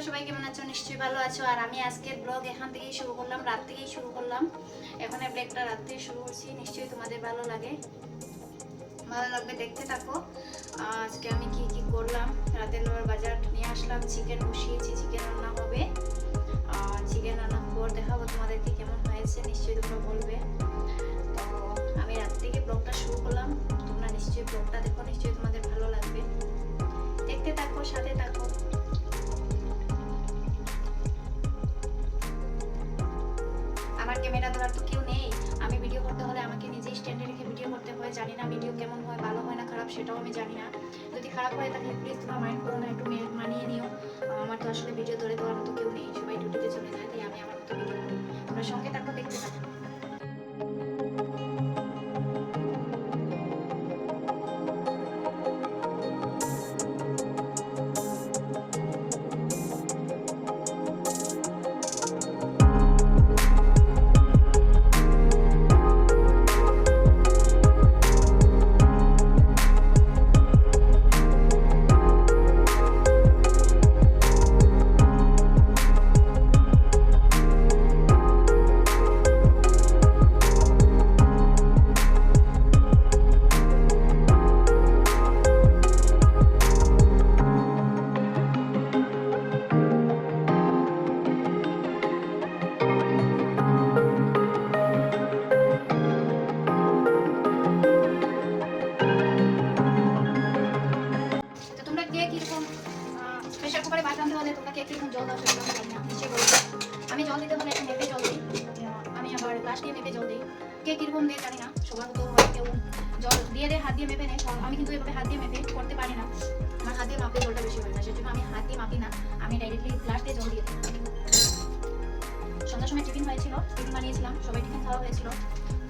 তোমরা সবাই কেমন আছো? নিশ্চয়ই ভালো আছো। আর আমি আজকের ব্লগ এখান থেকেই শুরু করলাম, রাত থেকেই শুরু করলাম। এখানে ব্লগটা রাত থেকে শুরু করছি। নিশ্চয়ই তোমাদের ভালো লাগে। ভালো লাগবে দেখতে থাকো। আজকে আমি কি কি করলাম? রাতে লোয়ার বাজার নিয়ে আসলাম। চিকেন বসিয়েছি। চিকেন রান্না হবে। চিকেন রান্না পর দেখাবো তোমাদেরকে কেমন কেমন হয়, ভালো হয় না, খারাপ সেটাও আমি জানি না। যদি খারাপ হয় তাহলে প্লিজ তোমরা মাইন্ড করো না, একটু মানিয়ে নিও। আমার তো আসলে ভিডিও ধরে দেওয়ার মতো কেউ নেই, সবাই ডিউটিতে চলে যায়, তাই আমি আমার মতো ভিডিও করি তোমরা সঙ্গে থাকো, দেখতে থাকো। কীরকম দিয়ে জানি না সবার মতো কেউ জল দিয়ে দিয়ে, হাত দিয়ে মেপে নেয় আমি কিন্তু এভাবে হাত দিয়ে মেপে করতে পারি না। আমার হাত দিয়ে মাপলে জলটা বেশি হয়ে যায়, সেজন্য আমি হাত দিয়ে মাপি না, আমি ডাইরেক্টলি গ্লাস দিয়ে জল দিয়ে দিই। সন্ধ্যার সময় টিফিন হয়েছিল, টিফিন বানিয়েছিলাম, সবাই টিফিন খাওয়া হয়েছিল,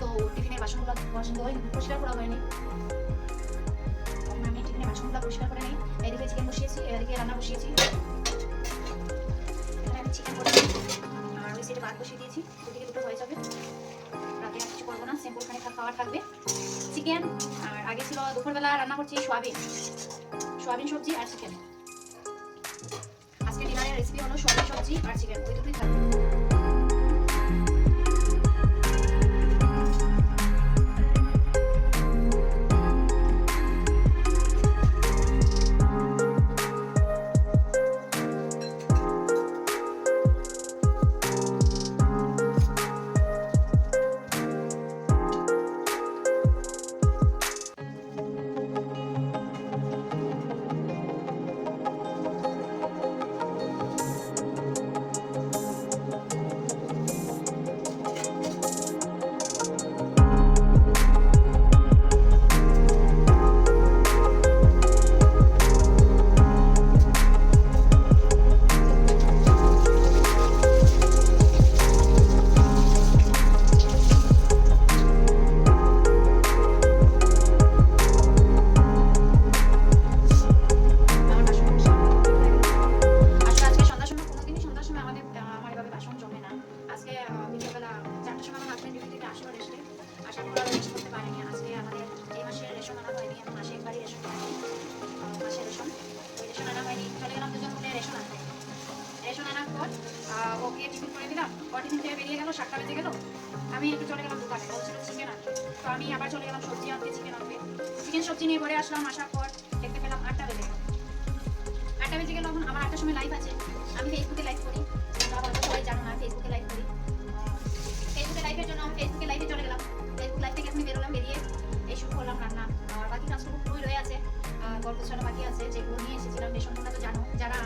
তো টিফিনের বাসনগুলো বাসন ধোয় পরিষ্কার করা হয়নি। আমি টিফিনের বাসনগুলো পরিষ্কার করে নিই, এদিকে চিকেন বসিয়েছি, এদিকে রান্না বসিয়েছি। আমি চিকেন করেছি আর ওই সাইডে ভাত বসিয়ে দিয়েছি দুটো হয়ে যাবে। সিম্পল খানে খাওয়া থাকবে। চিকেন আর আগে ছিল দুপুরবেলা রান্না করছি সোয়াবিন। সোয়াবিন সবজি আর চিকেন আজকে ডিনারের রেসিপি হলো সোয়াবিন সবজি আর চিকেন ওই দুটোই থাকবে। টিফিন থেকে বেরিয়ে গেল, সাতটা বেজে গেল। আমি একটু চলে গেলাম দোকানে চিকেন আনতে। তো আমি আবার চলে গেলাম সবজি আনতে চিকেন আনতে। চিকেন সবজি নিয়ে ঘরে আসলাম, আসার পর দেখতে পেলাম আটটা বেজে গেল। আটটা বেজে গেল এখন, আমার আটটার সময় লাইভ আছে। আমি ফেসবুকে লাইভ করি। হয়তো সবাই জানো না ফেসবুকে লাইভ করি। ফেসবুকে লাইভের জন্য আমি ফেসবুকে লাইভে চলে গেলাম। ফেসবুক লাইভ থেকে এখন বেরোলাম, বেরিয়ে এই শুরু করলাম রান্না। আর বাকি কাজগুলো খুবই রয়ে আছে। গল্প ছাড়া বাকি আছে, যেগুলো নিয়ে এসেছিলাম রেশনগুলো তো জানো, যারা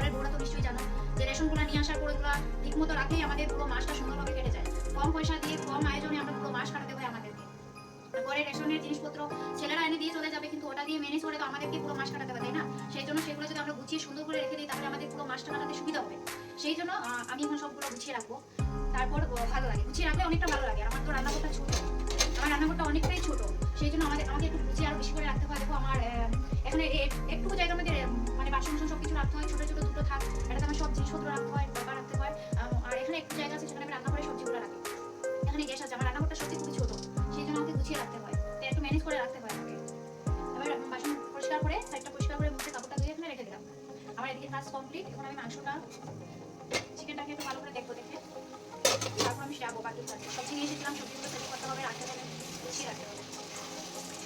ঘরের বউরা তো নিশ্চয়ই জানো যে রেশনগুলো নিয়ে আসার পর ওগুলো ঠিক মতো রাখলেই আমাদের পুরো মাসটা সুন্দরভাবে কেটে যায়। কম পয়সা দিয়ে, কম আয়োজনে আমরা পুরো মাস কাটাতে হয় আমাদেরকে। ঘরে রেশনের জিনিসপত্র ছেলেরা এনে দিয়ে চলে যাবে, কিন্তু ওটা দিয়ে ম্যানেজ করে তো আমাদেরকে পুরো মাস কাটাতে হবে তাই না? সেই জন্য সেগুলো যদি আমরা গুছিয়ে সুন্দর করে রেখে দিই, তাহলে আমাদের পুরো মাসটা কাটাতে সুবিধা হবে। সেই জন্য আমি এখন সবগুলো গুছিয়ে রাখব। তারপর ভালো লাগে। গুছিয়ে রাখলে অনেকটা ভালো লাগে। আমার তো রান্নাঘরটা ছোট। আমার রান্নাঘরটা অনেকটাই ছোট। সেই জন্য আমাদের, আমাকে একটু গুছিয়ে আরও বেশি করে রাখতে হয়। দেখো আমার এখানে একটু জায়গার মধ্যে মানে বাসন বাসন সবকিছু রাখতে হয়, ছোট ছোট দুটো থাক এটাতে আমার সব জিনিসপত্র রাখতে হয় ডব্বা রাখতে হয় আর এখানে একটু জায়গা আছে সেখানে আমি রান্না করে সবজিগুলো রাখি। এখানে গ্যাস আছে, আমার রান্নাঘরটা সত্যি খুবই ছোট, সেই জন্য আমাকে গুছিয়ে রাখতে হয় তো একটু ম্যানেজ করে রাখতে হয় আমাকে। এবার বাসন পরিষ্কার করে, সাইডটা পরিষ্কার করে মুখে কাপড়টা ধুয়ে এখানে রেখে দিলাম। আমার এদিকে কাজ কমপ্লিট এখন আমি মাংসটা চিকেনটাকে একটু ভালো করে দেখব, দেখে তারপর আমি যাব বাকি কাজ। সবজি নিয়ে এসেছিলাম, সবজিগুলো সেট করতে হবে রাখতে হবে, গুছিয়ে রাখতে হবে।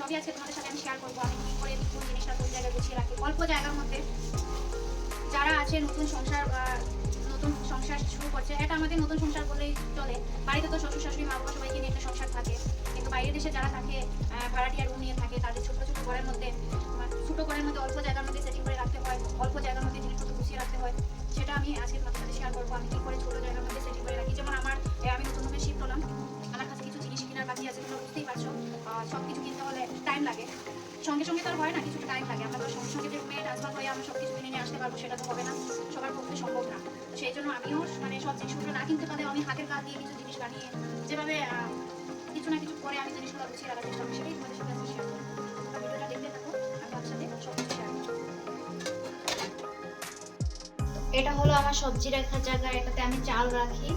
সবই আজকে তোমাদের সাথে আমি শেয়ার করব। আমি কী করে কোন জিনিসটা কোন জায়গায় গুছিয়ে রাখি অল্প জায়গার মধ্যে যারা আছে নতুন সংসার বা নতুন সংসার শুরু করছে এটা আমাদের নতুন সংসার বলেই চলে। বাড়িতে তো শ্বশুর শাশুড়ি মা বাবা সবাইকে নিয়ে একটা সংসার থাকে। কিন্তু বাইরের দেশে যারা থাকে আহ, ভাড়াটিয়া রুম নিয়ে থাকে তাদের ছোটো ছোটো ঘরের মধ্যে ছোটো ঘরের মধ্যে অল্প জায়গার মধ্যে সেটিং করে রাখতে হয় অল্প জায়গার মধ্যে জিনিসপত্র গুছিয়ে রাখতে হয়। সেটা আমি আজকে তোমাদের সাথে শেয়ার করব আমি কী করে ছোটো জায়গার মধ্যে সেটিং করে রাখি। যেমন আমার আমি নতুন রুমে শিফট হলাম আমার কাছে কিছু জিনিস কেনার বাকি আছে তোমরা বুঝতেই পারছ। সব কিছু কিনতে হলে টাইম লাগে। সঙ্গে সঙ্গে হয় না টাইম লাগে। আমরা সঙ্গে সঙ্গে যে ট্রান্সফার হয়ে আমরা সব কিছু কিনে নিয়ে আসতে পারব, সেটা তো হবে না। সবার পক্ষে সম্ভব না। সেই জন্য আমিও মানে সব জিনিসগুলো না কিনতে আমি হাতের কাজ দিয়ে কিছু জিনিস বানিয়ে, যেভাবে কিছু না কিছু করে আমি জিনিসগুলো গুছিয়ে রাখার চেষ্টা করি, সেটাই তোমাদের সাথে আজকে শেয়ার করব ভিডিওটা দেখতে থাকো, আমি সব এটা হলো আমার সবজি রাখার জায়গা, এটাতে আমি চাল রাখি।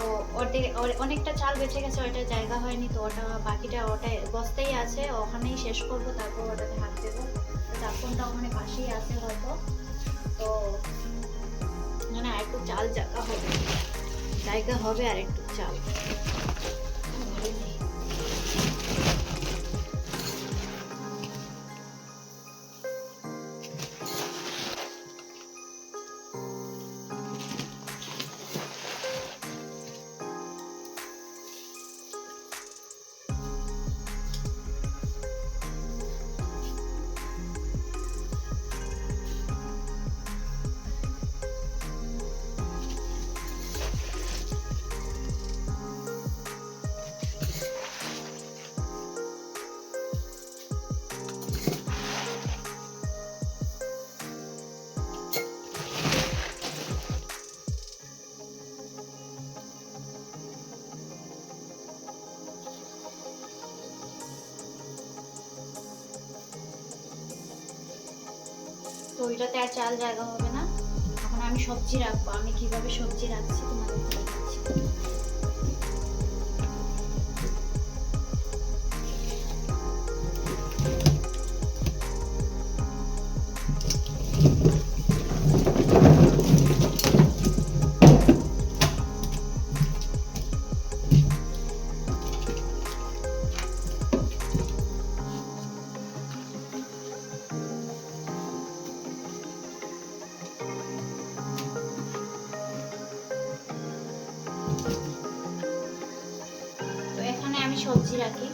তো ওর- অনেকটা চাল বেঁচে গেছে ওইটা জায়গা হয়নি, তো ওটা বাকিটা ওটা বস্তাই আছে, ওখানেই শেষ করব, তারপর ওটাতে হাত দেবো। চাকুনটা ওখানে পাশেই আছে হয়তো। তো মানে আর একটু চাল জায়গা হবে জায়গা হবে আর একটু চাল। ওইটাতে আর চাল জায়গা হবে না। এখন আমি সবজি রাখব। আমি কীভাবে সবজি রাখছি তোমাদের সবজি রাখি।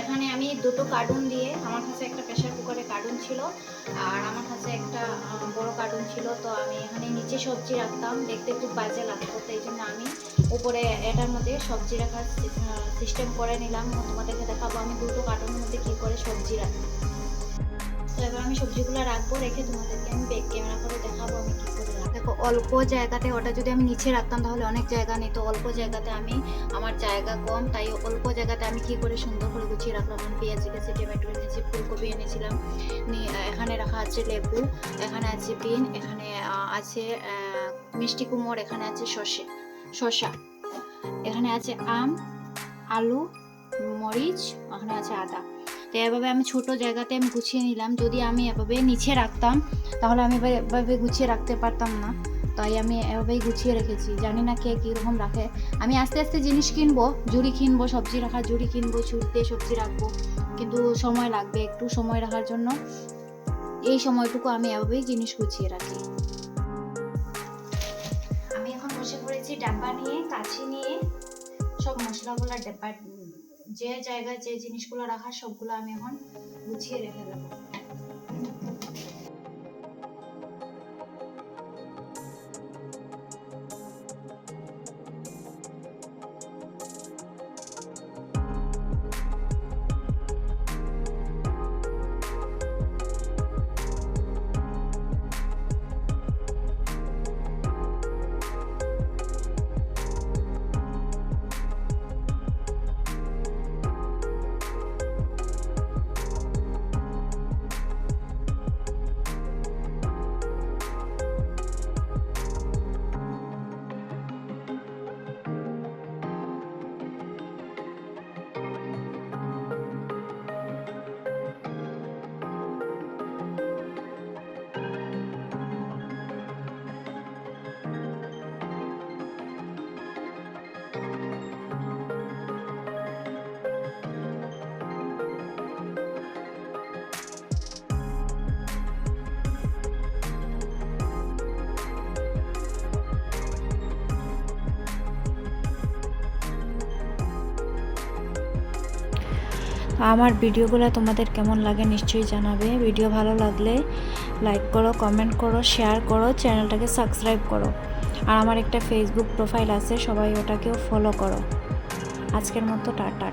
এখানে আমি দুটো কার্টুন দিয়ে, আমার কাছে একটা প্রেশার কুকারে কার্টুন ছিল আর আমার কাছে একটা বড় কার্টুন ছিল। তো আমি এখানে নিচে সবজি রাখতাম, দেখতে খুব বাজে লাগতো, তো এই জন্য আমি উপরে এটার মধ্যে সবজি রাখার সিস্টেম করে নিলাম। তোমাদেরকে দেখাবো আমি দুটো কার্টুনের মধ্যে কী করে সবজি রাখি। তো এবার আমি সবজিগুলো রাখব, রেখে তোমাদেরকে আমি ব্যাক ক্যামেরা করে দেখাবো আমি কী অল্প জায়গাতে ওটা যদি আমি নিচে রাখতাম তাহলে অনেক জায়গা নিত অল্প জায়গাতে আমি আমার জায়গা কম, তাই অল্প জায়গাতে আমি কি করে সুন্দর করে গুছিয়ে রাখলাম? আমি পেঁয়াজ রেখেছি টমেটো এনেছি, ফুলকপি এনেছিলাম এখানে রাখা আছে লেবু, এখানে আছে বিন, এখানে আছে মিষ্টি কুমড়, এখানে আছে শসে শসা, এখানে আছে আম, আলু, মরিচ ওখানে আছে আদা। তো এভাবে আমি ছোট জায়গাতে আমি গুছিয়ে নিলাম। যদি আমি এভাবে নিচে রাখতাম, তাহলে আমি এভাবে- গুছিয়ে রাখতে পারতাম না। তাই আমি এভাবেই গুছিয়ে রেখেছি। জানি না কে কীরকম রাখে। আমি আস্তে আস্তে জিনিস কিনবো, জুড়ি কিনবো, সবজি রাখার জুড়ি কিনবো, ছুটতে সবজি রাখব। কিন্তু সময় লাগবে একটু সময় রাখার জন্য। এই সময়টুকু আমি এভাবেই জিনিস গুছিয়ে রাখি। আমি এখন বসে পড়েছি ডাব্বা নিয়ে কাছি নিয়ে। সব মশলাগুলো ডাব্বা যে জায়গায় যে জিনিসগুলো রাখার সবগুলো আমি এখন গুছিয়ে রেখে দেবো। আমার ভিডিওগুলো তোমাদের কেমন লাগে নিশ্চয়ই জানাবে। ভিডিও ভালো লাগলে লাইক করো কমেন্ট করো শেয়ার করো চ্যানেলটাকে সাবস্ক্রাইব করো। আর আমার একটা ফেসবুক প্রোফাইল আছে, সবাই ওটাকেও ফলো করো। আজকের মতো, টাটা।